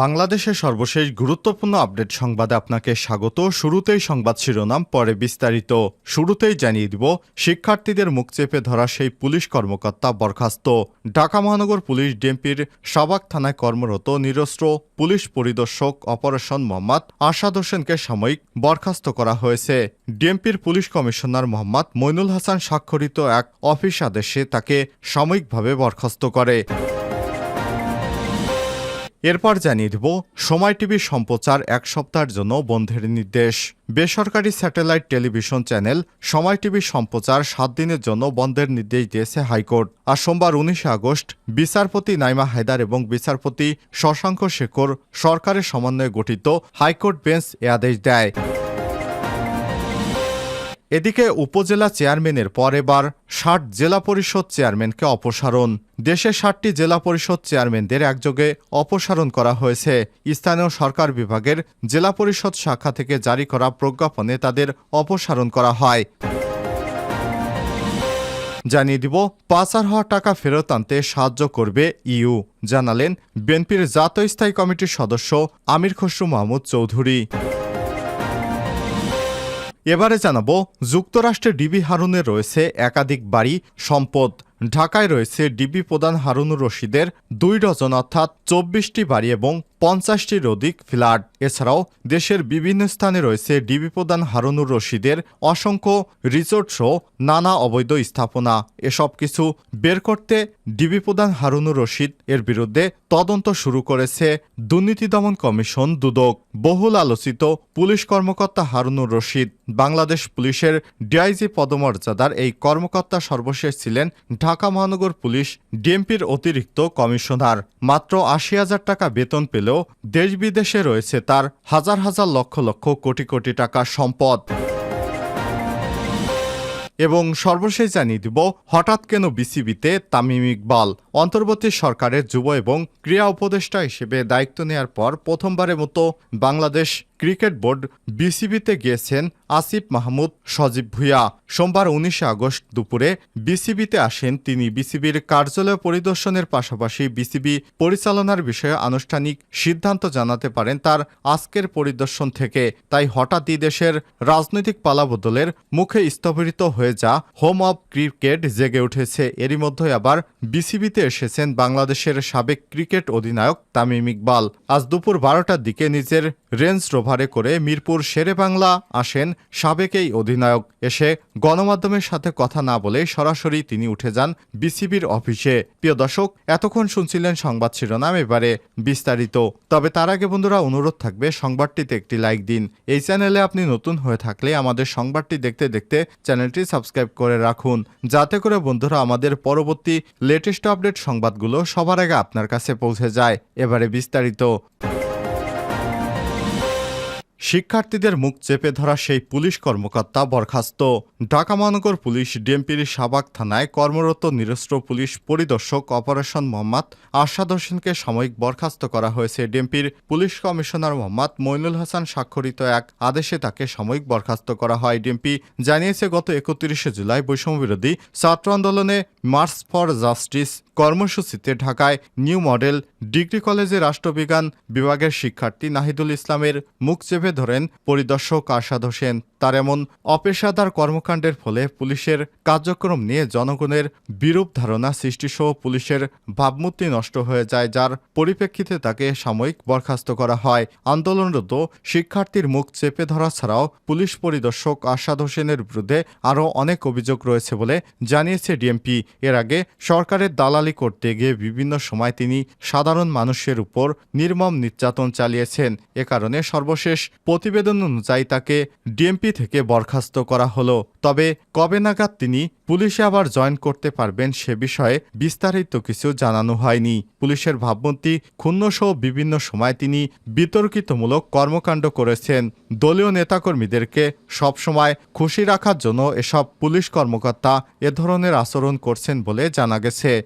বাংলাদেশের সর্বশেষ গুরুত্বপূর্ণ আপডেট সংবাদে আপনাকে স্বাগত। শুরুতেই সংবাদ শিরোনাম, পরে বিস্তারিত। শুরুতেই জানিয়ে দিব, শিক্ষার্থীদের মুখ চেপে ধরা সেই পুলিশ কর্মকর্তা বরখাস্ত। ঢাকা মহানগর পুলিশ ডিএমপির সাবাক থানায় কর্মরত নিরস্ত্র পুলিশ পরিদর্শক অপারেশন মোহাম্মদ আসাদ হোসেনকে সাময়িক বরখাস্ত করা হয়েছে। ডিএমপির পুলিশ কমিশনার মোহাম্মদ মইনুল হাসান স্বাক্ষরিত এক অফিস আদেশে তাকে সাময়িকভাবে বরখাস্ত করে। এরপর জানিয়ে দেব, সময় টিভি সম্প্রচার এক সপ্তাহের জন্য বন্ধের নির্দেশ। বেসরকারি satellite television channel Somoy TV সম্প্রচার সাত দিনের জন্য বন্ধের নির্দেশ দিয়েছে হাইকোর্ট। আর সোমবার উনিশে আগস্ট বিচারপতি নাইমা হায়দার এবং বিচারপতি শশাঙ্ক শেখর সরকারের সমন্বয়ে গঠিত হাইকোর্ট বেঞ্চ এ আদেশ দেয়। এদিকে উপজেলা চেয়ারম্যানের পর এবার ষাট জেলা পরিষদ চেয়ারম্যানকে অপসারণ। দেশে ষাটটি জেলা পরিষদ চেয়ারম্যানদের একযোগে অপসারণ করা হয়েছে। স্থানীয় সরকার বিভাগের জেলা পরিষদ শাখা থেকে জারি করা প্রজ্ঞাপনে তাদের অপসারণ করা হয়। জানিয়ে দিব, পাচার হওয়া টাকা ফেরত আনতে সাহায্য করবে ইউ। জানালেন বিএনপির জাতীয় স্থায়ী কমিটির সদস্য আমির খসরু মাহমুদ চৌধুরী। এবারে জানাব যুক্তরাষ্ট্রে ডিবি হারুনে রয়েছে একাধিক বাড়ি সম্পদ ঢাকায় রয়েছে ডিবি প্রধান হারুনুর রশিদের দুই ডজন অর্থাৎ চব্বিশটি বাড়ি এবং পঞ্চাশটির অধিক ফ্ল্যাট। এছাড়াও দেশের বিভিন্ন স্থানে রয়েছে ডিবি প্রধান হারুনুর রশিদের অসংখ্য রিসোর্ট সহ নানা অবৈধ স্থাপনা। এসব কিছু বের করতে ডিবি প্রধান হারুনুর রশিদ এর বিরুদ্ধে তদন্ত শুরু করেছে দুর্নীতি দমন কমিশন দুদক। বহুল আলোচিত পুলিশ কর্মকর্তা হারুনুর রশিদ বাংলাদেশ পুলিশের ডিআইজি পদমর্যাদার এই কর্মকর্তা সর্বশেষ ছিলেন ঢাকা মহানগর পুলিশ ডিএমপির অতিরিক্ত কমিশনার। মাত্র আশি হাজার টাকা বেতন পেলেও দেশ বিদেশে রয়েছে তার হাজার হাজার লক্ষ লক্ষ কোটি কোটি টাকা সম্পদ। এবং সর্বশেষ জানিয়ে দিব, হঠাৎ কেন বিসিবিতে তামিম ইকবাল, অন্তর্বর্তী সরকারের যুব এবং ক্রীড়া উপদেষ্টা হিসেবে দায়িত্ব নেয়ার পর প্রথমবারের মতো বাংলাদেশ ক্রিকেট বোর্ড বিসিবিতে গিয়েছেন আসিফ মাহমুদ, সজীব ভুইয়া। সোমবার উনিশে আগস্ট দুপুরে বিসিবিতে আসেন তিনি। বিসিবির কার্যালয় পরিদর্শনের পাশাপাশি বিসিবি পরিচালনার বিষয়ে আনুষ্ঠানিক সিদ্ধান্ত জানাতে পারেন তার আজকের পরিদর্শন থেকে। তাই হঠাৎই দেশের রাজনৈতিক পালাবদলের মুখে স্থবিরিত হয়ে যা হোম অব ক্রিকেট জেগে উঠেছে। এরই মধ্যে আবার বিসিবিতে এসেছেন বাংলাদেশের সাবেক ক্রিকেট অধিনায়ক তামিম ইকবাল। আজ দুপুর বারোটার দিকে নিজের রেঞ্জ রোভারে করে মিরপুর শেরে বাংলা আসেন সাবেক এই অধিনায়ক। এসে গণমাধ্যমের সাথে কথা না বলে সরাসরি তিনি উঠে যান বিসিবির অফিসে। প্রিয় দর্শক, এতক্ষণ শুনছিলেন সংবাদ শিরোনাম, এবারে বিস্তারিত। তবে তার আগে বন্ধুরা, অনুরোধ থাকবে সংবাদটিতে একটি লাইক দিন। এই চ্যানেলে আপনি নতুন হয়ে থাকলে আমাদের সংবাদটি দেখতে দেখতে চ্যানেলটি সাবস্ক্রাইব করে রাখুন। যাতে করে বন্ধুরা, আমাদের পরবর্তী লেটেস্ট আপডেট সংবাদগুলো সবার আগে আপনার কাছে পৌঁছে যায়। এবারে বিস্তারিত। শিক্ষার্থীদের মুখ চেপে ধরা সেই পুলিশ কর্মকর্তা বরখাস্ত। ঢাকা মহানগর পুলিশ ডিএমপির সাবাক থানায় কর্মরত নিরস্ত্র পুলিশ পরিদর্শক অপারেশন মোহাম্মদ আরশাদ হোসেনকে সাময়িক বরখাস্ত করা হয়েছে। ডিএমপির পুলিশ কমিশনার মোহাম্মদ মইনুল হাসান স্বাক্ষরিত এক আদেশে তাকে সাময়িক বরখাস্ত করা হয়। ডিএমপি জানিয়েছে, গত একত্রিশে জুলাই বৈষম্যবিরোধী ছাত্র আন্দোলনে মার্চ ফর জাস্টিস কর্মসূচিতে ঢাকায় নিউ মডেল ডিগ্রি কলেজে রাষ্ট্রবিজ্ঞান বিভাগের শিক্ষার্থী নাহিদুল ইসলামের মুখ চেপে ধরেন পরিদর্শক আরশাদ হোসেন। তার এমন অপেশাদার কর্মকাণ্ডের ফলে পুলিশের কার্যক্রম নিয়ে জনগণের বিরূপ ধারণা সৃষ্টিসহ পুলিশের ভাবমূর্তি নষ্ট হয়ে যায়, যার পরিপ্রেক্ষিতে তাকে সাময়িক বরখাস্ত করা হয়। আন্দোলনরত শিক্ষার্থীর মুখ চেপে ধরা ছাড়াও পুলিশ পরিদর্শক আরশাদ হোসেনের বিরুদ্ধে আরও অনেক অভিযোগ রয়েছে বলে জানিয়েছে ডিএমপি। এর আগে সরকারের দালালি করতে গিয়ে বিভিন্ন সময় তিনি সাধারণ মানুষের উপর নির্মম নির্যাতন চালিয়েছেন। এ কারণে সর্বশেষ প্রতিবেদন অনুযায়ী তাকে ডিএমপি থেকে বরখাস্ত করা হলো। তবে কবে নাগাদ তিনি পুলিশে আবার জয়েন করতে পারবেন সে বিষয়ে বিস্তারিত কিছু জানানো হয়নি। পুলিশের ভাবমূর্তি ক্ষুণ্ণসহ বিভিন্ন সময় তিনি বিতর্কিতমূলক কর্মকাণ্ড করেছেন। দলীয় নেতাকর্মীদেরকে সবসময় খুশি রাখার জন্য এসব পুলিশ কর্মকর্তা এ ধরনের আচরণ করছেন বলে জানা গেছে।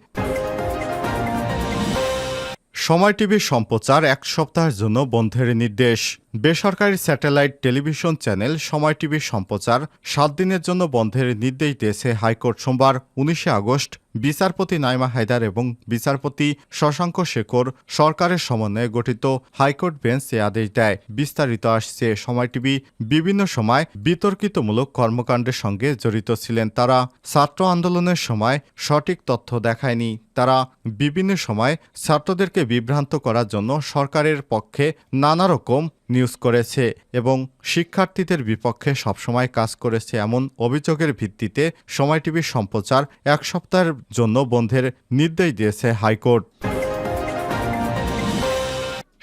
সময় টিভির সম্প্রচার এক সপ্তাহের জন্য বন্ধের নির্দেশ। বেসরকারি স্যাটেলাইট টেলিভিশন চ্যানেল সময় টিভির সম্প্রচার সাত দিনের জন্য বন্ধের নির্দেশ দিয়েছে হাইকোর্ট সোমবার, উনিশে আগস্ট। বিচারপতি নাইমা হায়দার এবং বিচারপতি শশাঙ্ক শেখর সরকারের সমন্বয়ে গঠিত হাইকোর্ট বেঞ্চ এ আদেশ দেয়। বিস্তারিত আসছে সময় টিভি বিভিন্ন সময় বিতর্কিতমূলক কর্মকাণ্ডের সঙ্গে জড়িত ছিলেন তারা। ছাত্র আন্দোলনের সময় সঠিক তথ্য দেখায়নি। তারা বিভিন্ন সময় ছাত্রদেরকে বিভ্রান্ত করার জন্য সরকারের পক্ষে নানা রকম নিউজ করেছে এবং শিক্ষার্থীদের বিপক্ষে সবসময় কাজ করেছে এমন অভিযোগের ভিত্তিতে সময় টিভির সম্প্রচার এক সপ্তাহের জন্য বন্ধের নির্দেশ দিয়েছে হাইকোর্ট।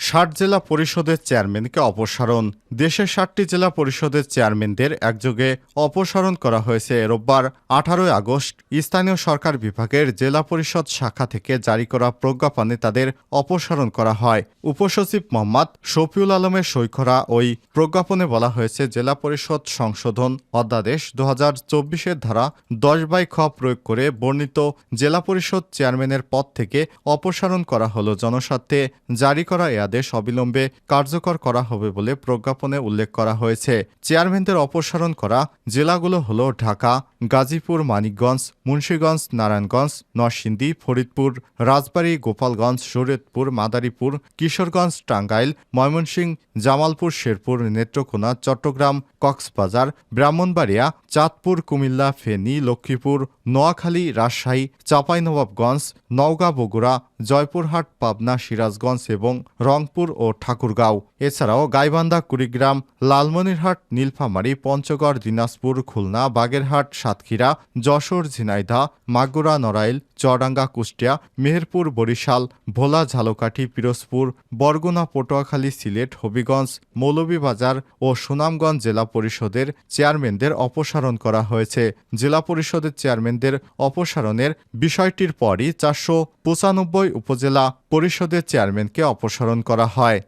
ষাট জেলা পরিষদের চেয়ারম্যানকে অপসারণ। দেশের ষাটটি জেলা পরিষদের চেয়ারম্যানদের একযোগে অপসারণ করা হয়েছে রোববার আঠারোই আগস্ট। স্থানীয় সরকার বিভাগের জেলা পরিষদ শাখা থেকে জারি করা প্রজ্ঞাপনে তাদের অপসারণ করা হয়। উপসচিব মোহাম্মদ শফিউল আলমের সই করা ওই প্রজ্ঞাপনে বলা হয়েছে, জেলা পরিষদ সংশোধন অধ্যাদেশ দু হাজার চব্বিশের ধারা দশ বাই খ প্রয়োগ করে বর্ণিত জেলা পরিষদ চেয়ারম্যানের পদ থেকে অপসারণ করা হলো। জনস্বার্থে জারি করা এ আদেশ অবিলম্বে কার্যকর করা হবে বলে প্রজ্ঞাপনে উল্লেখ করা হয়েছে। চেয়ারম্যানদের অপসারণ করা জেলাগুলো হল ঢাকা, গাজীপুর, মানিকগঞ্জ, মুন্সীগঞ্জ, নারায়ণগঞ্জ, নরসিংদী, ফরিদপুর, রাজবাড়ী, গোপালগঞ্জ, শরীয়তপুর, মাদারীপুর, কিশোরগঞ্জ, টাঙ্গাইল, ময়মনসিংহ জামালপুর, শেরপুর, নেত্রকোনা, চট্টগ্রাম, কক্সবাজার, ব্রাহ্মণবাড়িয়া, চাঁদপুর, কুমিল্লা, ফেনী, লক্ষ্মীপুর, নোয়াখালী, রাজশাহী, চাঁপাইনবাবগঞ্জ, নওগাঁ, বগুড়া, জয়পুরহাট, পাবনা, সিরাজগঞ্জ এবং রংপুর ও ঠাকুরগাঁও। এছাড়াও গাইবান্ধা, কুড়িগ্রাম, লালমনিরহাট, নীলফামারী, পঞ্চগড়, দিনাজপুর, খুলনা, বাগেরহাট, সাতক্ষীরা, যশোর, ঝিনাইদহ, মাগুরা, নড়াইল, চুয়াডাঙ্গা, কুষ্টিয়া, মেহেরপুর, বরিশাল, ভোলা, ঝালকাঠি, পিরোজপুর, বরগুনা, পটুয়াখালী, সিলেট, হবিগঞ্জ মৌলভীবাজার ও সুনামগঞ্জ জেলা পরিষদের চেয়ারম্যানদের অপসারণ করা হয়েছে। জেলা পরিষদের চেয়ারম্যানদের অপসারণের বিষয়টির পরই চারশো পঁচানব্বই উপজেলা পরিষদের চেয়ারম্যানকে অপসারণ করা হয়।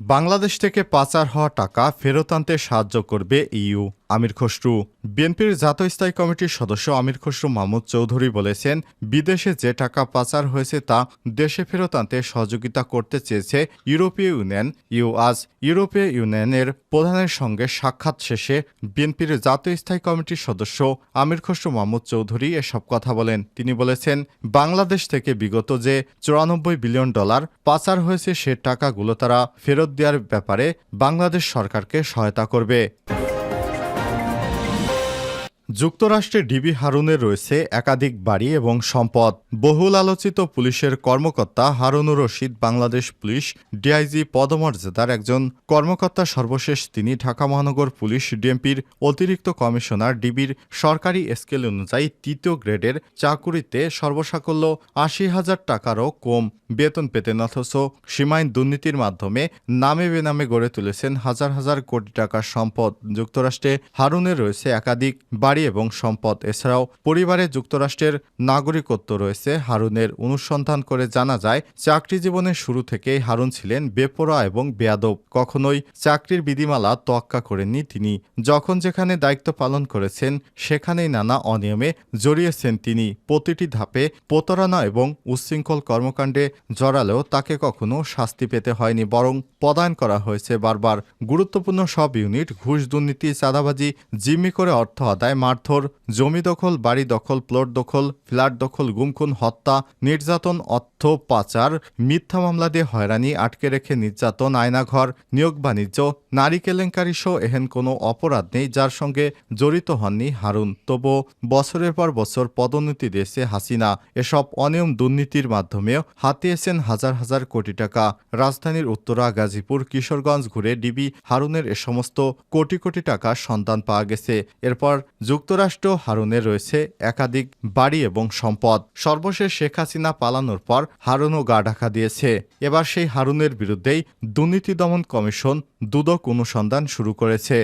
বাংলাদেশ থেকে পাচার হওয়া টাকা ফেরত আনতে সাহায্য করবে ইইউ। আমির খসরু। বিএনপির জাতীয় স্থায়ী কমিটির সদস্য আমির খসরু মাহমুদ চৌধুরী বলেছেন, বিদেশে যে টাকা পাচার হয়েছে তা দেশে ফেরত আনতে সহযোগিতা করতে চেয়েছে ইউরোপীয় ইউনিয়ন। ইউ আজ ইউরোপীয় ইউনিয়নের প্রধানের সঙ্গে সাক্ষাৎ শেষে বিএনপির জাতীয় স্থায়ী কমিটির সদস্য আমির খসরু মাহমুদ চৌধুরী এসব কথা বলেন। তিনি বলেছেন, বাংলাদেশ থেকে বিগত যে চুরানব্বই বিলিয়ন ডলার পাচার হয়েছে সে টাকাগুলো তারা ফেরত দেওয়ার ব্যাপারে বাংলাদেশ সরকারকে সহায়তা করবে। যুক্তরাষ্ট্রে ডিবি হারুনের রয়েছে একাধিক বাড়ি এবং সম্পদ। বহুল আলোচিত পুলিশের কর্মকর্তা হারুনুর রশিদ বাংলাদেশ পুলিশ ডিআইজি পদমর্যাদার একজন কর্মকর্তা সর্বশেষ তিনি ঢাকা মহানগর পুলিশ ডিএমপির অতিরিক্ত কমিশনার ডিবির সরকারি স্কেল অনুযায়ী তৃতীয় গ্রেডের চাকুরিতে সর্বসাকল্য আশি হাজার টাকারও কম বেতন পেতেন অথচ সীমাইন দুর্নীতির মাধ্যমে নামে বেনামে গড়ে তুলেছেন হাজার হাজার কোটি টাকার সম্পদ। যুক্তরাষ্ট্রে হারুনের রয়েছে একাধিক বাড়ি এবং সম্পদ। এছাড়াও পরিবারে যুক্তরাষ্ট্রের নাগরিকত্ব রয়েছে। হারুনের অনুসন্ধান করে জানা যায়, চাকরি জীবনের শুরু থেকেই হারুন ছিলেন বেপরোয়া এবং বেয়াদব। কখনোই চাকরির বিধিমালা তোয়াক্কা করেননি তিনি। যখন যেখানে দায়িত্ব পালন করেছেন, সেখানেই নানা অনিয়মে জড়িয়েছেন তিনি। প্রতিটি ধাপে প্রতারণা এবং উচ্ছৃঙ্খল কর্মকাণ্ডে জড়ালেও তাকে কখনো শাস্তি পেতে হয়নি, বরং পদায়ন করা হয়েছে বারবার। গুরুত্বপূর্ণ সব ইউনিট ঘুষ দুর্নীতি, চাঁদাবাজি, জিম্মি করে অর্থ আদায় মারধর জমি দখল বাড়ি দখল প্লট দখল ফ্ল্যাট দখল গুমখুন হত্যা নির্যাতন অর্থ পাচার, মিথ্যা মামলা দিয়ে হয়রানি, আটকে রেখে নির্যাতন, আয়নাঘর, নিয়োগ বাণিজ্য, নারী কেলেঙ্কারি সহ এহেন কোনো অপরাধ নেই যার সঙ্গে জড়িত হননি হারুন। তবু বছরের পর বছর পদোন্নতি দিয়েছে হাসিনা। এসব অনিয়ম দুর্নীতির মাধ্যমেও হাতিয়েছেন হাজার হাজার কোটি টাকা। রাজধানীর উত্তরা, গাজীপুর, কিশোরগঞ্জ ঘুরে ডিবি হারুনের এ সমস্ত কোটি কোটি টাকার সন্ধান পাওয়া গেছে। এরপর যুক্তরাষ্ট্র হারুনের রয়েছে একাধিক বাড়ি এবং সম্পদ। সর্বশেষ শেখ হাসিনা পালানোর পর হারুনও গা ঢাকা দিয়েছে। এবার সেই হারুনের বিরুদ্ধেই দুর্নীতি দমন কমিশন দুদক অনুসন্ধান শুরু করেছে।